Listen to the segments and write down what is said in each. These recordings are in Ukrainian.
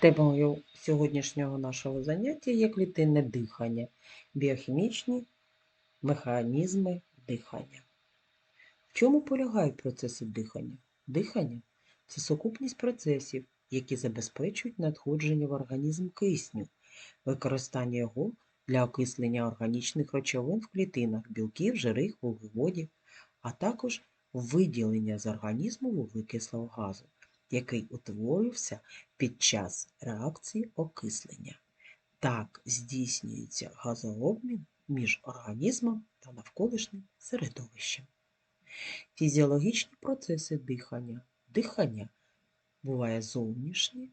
Темою сьогоднішнього нашого заняття є клітинне дихання, біохімічні механізми дихання. В чому полягають процеси дихання? Дихання це сукупність процесів, які забезпечують надходження в організм кисню, використання його для окислення органічних речовин в клітинах, білків, жирих, вуглеводів, а також виділення з організму вуглекислого газу, який утворився під час реакції окислення. Так здійснюється газообмін між організмом та навколишнім середовищем. Фізіологічні процеси дихання. Дихання буває зовнішнє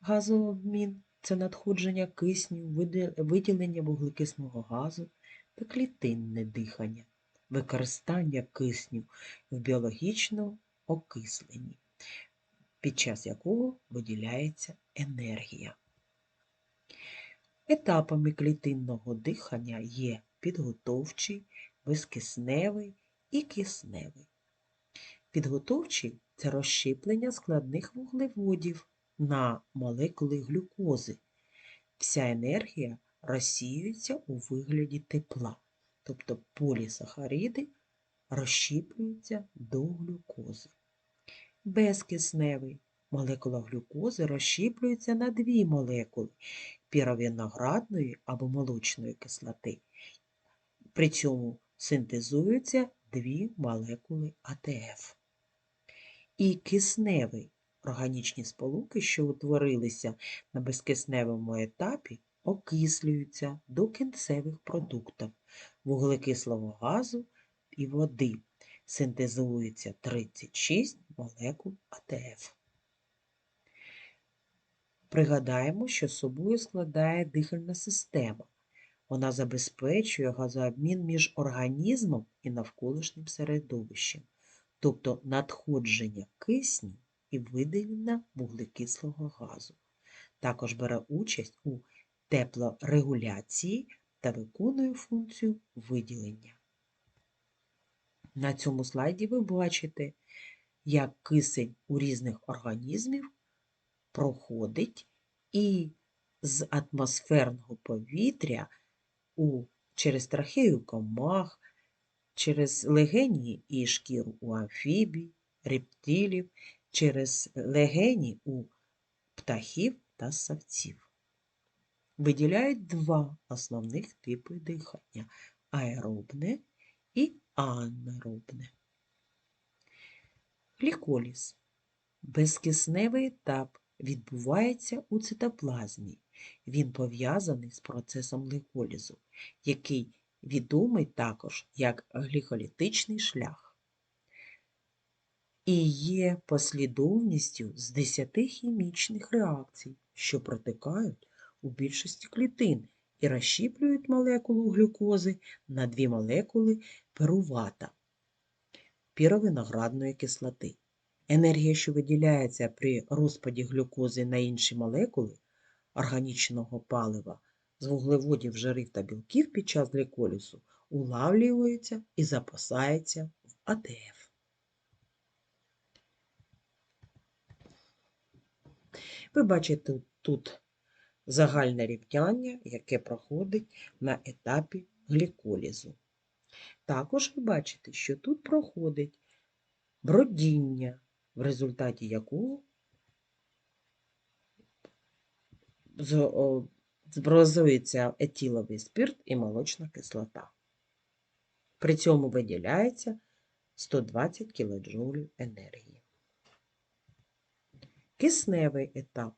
газообмін, це надходження кисню, виділення вуглекисного газу та клітинне дихання, використання кисню в біологічному окисленні під час якого виділяється енергія. Етапами клітинного дихання є підготовчий, безкисневий і кисневий. Підготовчий це розщеплення складних вуглеводів на молекули глюкози. Вся енергія розсіюється у вигляді тепла, тобто полісахариди розщіплюються до глюкози безкисневий. Молекула глюкози розщіплюється на дві молекули піровиноградної або молочної кислоти. При цьому синтезуються дві молекули АТФ. І кисневий органічні сполуки, що утворилися на безкисневому етапі, окислюються до кінцевих продуктів вуглекислого газу і води синтезується 36 молекул АТФ. Пригадаємо, що собою складає дихальна система. Вона забезпечує газообмін між організмом і навколишнім середовищем, тобто надходження кисню і виділення вуглекислого газу. Також бере участь у теплорегуляції та виконує функцію виділення. На цьому слайді ви бачите, як кисень у різних організмів проходить і з атмосферного повітря у, через трахею комах, через легені і шкіру у амфібій, рептилів, через легені у птахів та савців. Виділяють два основних типи дихання аеробне і анаеробне. Гліколіз. Безкисневий етап відбувається у цитоплазмі. Він пов'язаний з процесом гліколізу, який відомий також як гліколітичний шлях. І є послідовністю з 10 хімічних реакцій, що протикають у більшості клітин і розщіплюють молекулу глюкози на дві молекули перувата піровиноградної кислоти. Енергія, що виділяється при розпаді глюкози на інші молекули органічного палива з вуглеводів, жирів та білків під час гліколізу улавлюється і запасається в АТФ. Ви бачите тут загальне рівняння, яке проходить на етапі гліколізу. Також ви бачите, що тут проходить бродіння, в результаті якого збразується етиловий спирт і молочна кислота. При цьому виділяється 120 кДж енергії. Кисневий етап.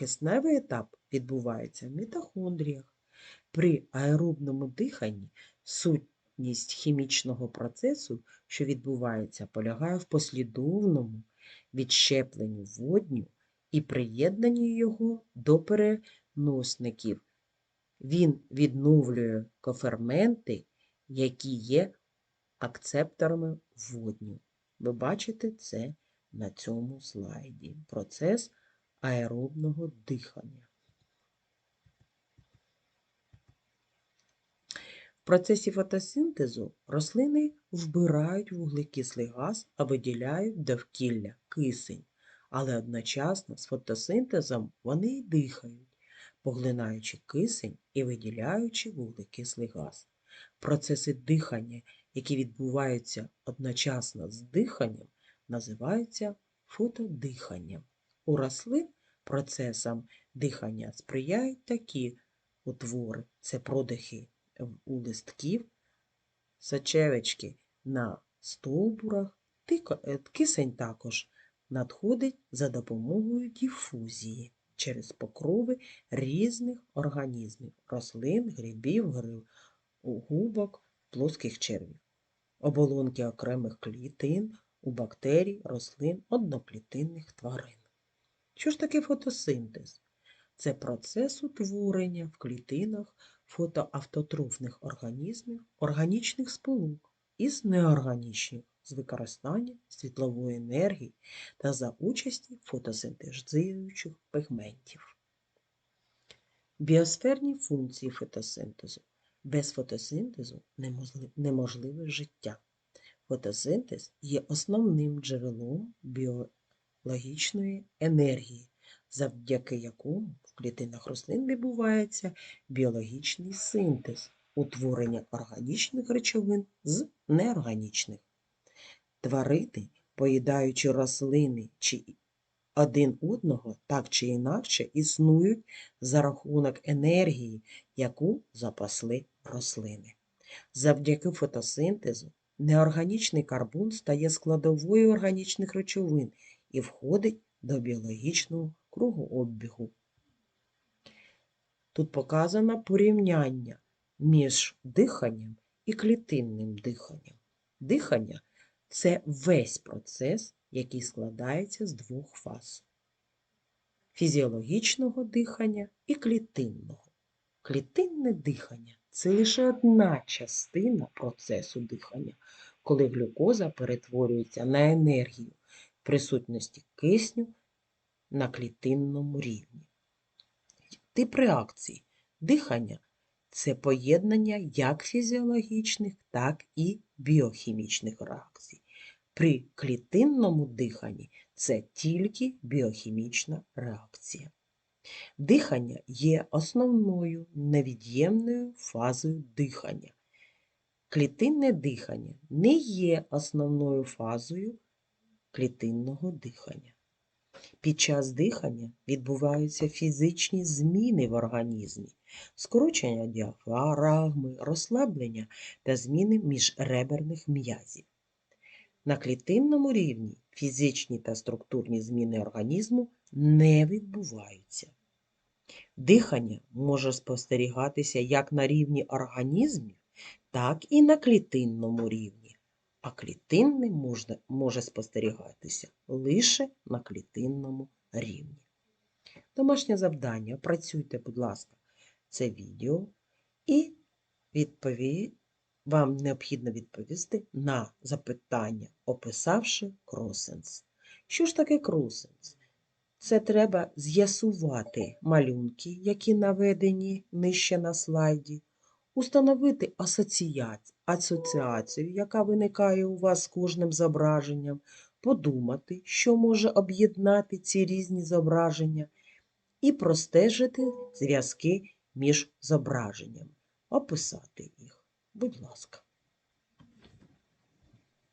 Кисневий етап відбувається в мітохондріях. При аеробному диханні сутність хімічного процесу, що відбувається, полягає в послідовному відщепленні водню і приєднанні його до переносників. Він відновлює коферменти, які є акцепторами водню. Ви бачите це на цьому слайді. Процес аеробного дихання. В процесі фотосинтезу рослини вбирають вуглекислий газ, а виділяють довкілля кисень, але одночасно з фотосинтезом вони й дихають, поглинаючи кисень і виділяючи вуглекислий газ. Процеси дихання, які відбуваються одночасно з диханням, називаються фотодиханням. У рослин процесам дихання сприяють такі утвори. Це продихи у листків, сочевички на стовбурах, е, кисень також надходить за допомогою дифузії через покрови різних організмів рослин, грибів, гри- губок, плоских червів, оболонки окремих клітин у бактерій, рослин, одноклітинних тварин. Що ж таке фотосинтез? Це процес утворення в клітинах фотоавтотрофних організмів органічних сполук із неорганічних з використанням світлової енергії та за участі фотосинтезуючих пігментів. Біосферні функції фотосинтезу. Без фотосинтезу неможливе життя. Фотосинтез є основним джерелом біологічної енергії, завдяки якому в клітинах рослин відбувається біологічний синтез, утворення органічних речовин з неорганічних. Тварини, поїдаючи рослини чи один одного, так чи інакше існують за рахунок енергії, яку запасли рослини. Завдяки фотосинтезу неорганічний карбон стає складовою органічних речовин і входить до біологічного кругообігу. Тут показано порівняння між диханням і клітинним диханням. Дихання це весь процес, який складається з двох фаз фізіологічного дихання і клітинного. Клітинне дихання це лише одна частина процесу дихання, коли глюкоза перетворюється на енергію присутності кисню на клітинному рівні. Тип реакції дихання це поєднання як фізіологічних, так і біохімічних реакцій. При клітинному диханні це тільки біохімічна реакція. Дихання є основною невід'ємною фазою дихання. Клітинне дихання не є основною фазою клітинного дихання. Під час дихання відбуваються фізичні зміни в організмі, скорочення діафрагми, розслаблення та зміни міжреберних м'язів. На клітинному рівні фізичні та структурні зміни організму не відбуваються. Дихання може спостерігатися як на рівні організмів, так і на клітинному рівні, а клітинне можна, може спостерігатися лише на клітинному рівні. Домашнє завдання. Опрацюйте, будь ласка, це відео і відпові... вам необхідно відповісти на запитання, описавши кросенс. Що ж таке кросенс? Це треба з'ясувати малюнки, які наведені нижче на слайді, установити асоціац- асоціацію, яка виникає у вас з кожним зображенням, подумати, що може об'єднати ці різні зображення, і простежити зв'язки між зображеннями, описати їх. Будь ласка.